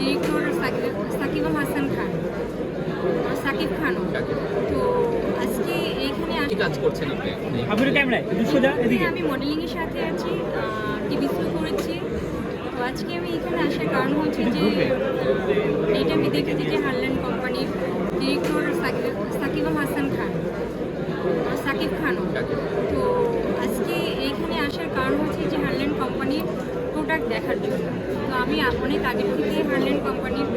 Director Sakib Sakib Al Hasan Khan. আর সাকিব খানও। তো আজকে এইখানে কি কাজ করছেন আপনি? আপনার ক্যামেরায় দুশো যা এদিকে। আমি মডেলিংয়ের সাথে আছি টিভি শো করেছি। তো আজকে আমি এখানে আসার কারণ হচ্ছে যে এটা আমি দেখেছি যে হারল্যান্ড কোম্পানির ডিরেক্টর সাকিব সাকিব আল হাসান খান। আর সাকিব খানও। দেখার জন্য। তো আমি অনেক আগে থেকে হারল্যান্ড কোম্পানির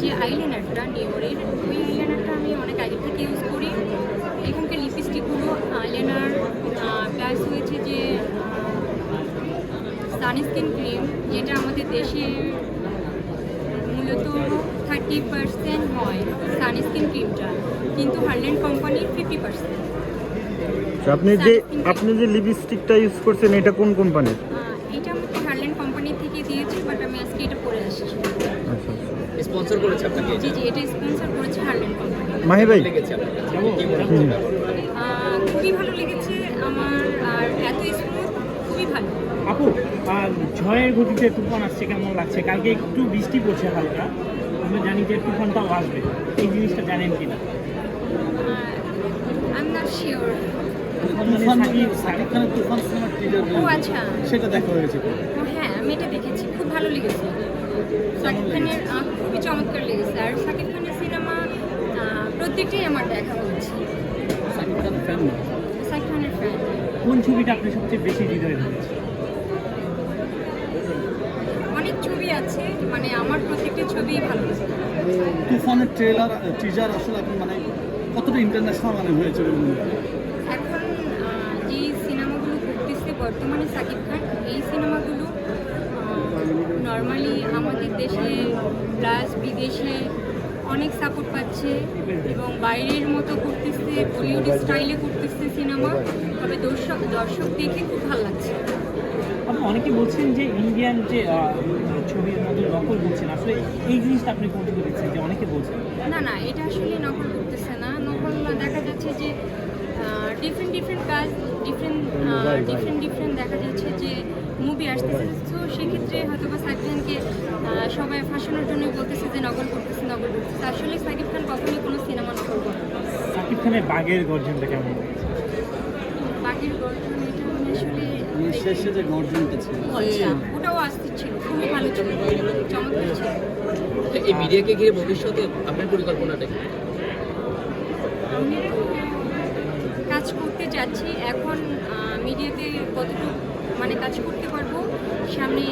যে আইলাইনারটা নিওরের ওই আইলাইনারটা আমি অনেক আগে থেকে ইউজ করি। এখানকার লিপস্টিকগুলো আইলাইনার প্লাস হয়েছে যে সানস্ক্রিন ক্রিম যেটা আমাদের দেশে মূলত থার্টি পার্সেন্ট হয় সানস্ক্রিন ক্রিমটা কিন্তু হারল্যান্ড কোম্পানির ফিফটি পার্সেন্ট আপনি যে আপনি যে লিপস্টিকটা ইউজ করছেন এটা কোন কোম্পানির এটা আমাকে হারল্যান্ড কোম্পানি থেকে দিয়েছে বাট আমি আজকে এটা পরে আসছি আচ্ছা আচ্ছা স্পন্সর করেছে আপনাকে? জি জি এটা স্পন্সর করেছে হারল্যান্ড কোম্পানি। মাহি ভাই? লেগেছে আপনার? কাছে? কি মনে হচ্ছে? খুবই ভালো লেগেছে আমার আর এত স্মুথ খুবই ভালো। আপু ঝড়ের গতিতে তুফান আসছে কেমন লাগছে? কালকে একটু বৃষ্টি পড়ছে হালকা। আমরা জানি যে তুফানটাও আসবে। এই জিনিসটা জানেন কিনা? I am not sure Toofan নাকি খানের তুফান সিনেমার টিজার ও আচ্ছা। সেটা দেখা হয়েছে। হ্যাঁ আমি এটা দেখেছি। খুব ভালো লেগেছে। সাকিব খানের খুবই চমৎকার লেগেছে। আর সাকিব খানের সিনেমা প্রত্যেকটাই আমার দেখা হয়েছে সাকিব খান ফ্যান সাকিব খানের ফ্যান কোন ছবিটা আপনি সবচেয়ে বেশি হৃদয় ধরেছে অনেক ছবি আছে মানে আমার প্রত্যেকটা ছবি ভালো লাগে তুফানের ট্রেলার টিজার আসলে আপনি মানে কতটা ইন্টারন্যাশনাল মানে হয়েছে? এখন যে সিনেমাগুলো করতেছে বর্তমানে সাকিব খান এই সিনেমাগুলো নর্মালি আমাদের দেশে প্লাস বিদেশে অনেক সাপোর্ট পাচ্ছে এবং বাইরের মতো করতেছে বলিউড স্টাইলে করতেছে সিনেমা তবে দর্শক দর্শক দেখে খুব ভালো লাগছে। আপনি অনেকে বলছেন যে ইন্ডিয়ান যে ছবির মধ্যে নকল বলছেন আসলে এই জিনিসটা আপনি কোনটা দেখছেন যে অনেকে বলছেন? না না এটা আসলে নকল করতেছে না। নকল দেখা যাচ্ছে যে ডিফারেন্ট ডিফারেন্ট কাজ ডিফারেন্ট ডিফারেন্ট ডিফারেন্ট দেখা যাচ্ছে যে মুভি আসতেছে। তো সেক্ষেত্রে হয়তো বা আহ, সবাই ফাঁসানোর জন্য বলতেছে যে নকল করতেছে নকল করতেছে। আসলে সাকিব খান কখনোই কোনো সিনেমা নকল করে সাকিব খানের বাঘের গর্জনটা কেমন এটা মানে আসলে শেষে যে গর্জনটা ছিল। ওটাও আসতে ছিল খুবই ভালো ছিল। চমৎকার ছিল। এই মিডিয়াকে ঘিরে ভবিষ্যতে আপনার পরিকল্পনাটা কি? আমি কাজ করতে যাচ্ছি। এখন মিডিয়াতে কতটুকু মানে কাজ করতে পারব সামনে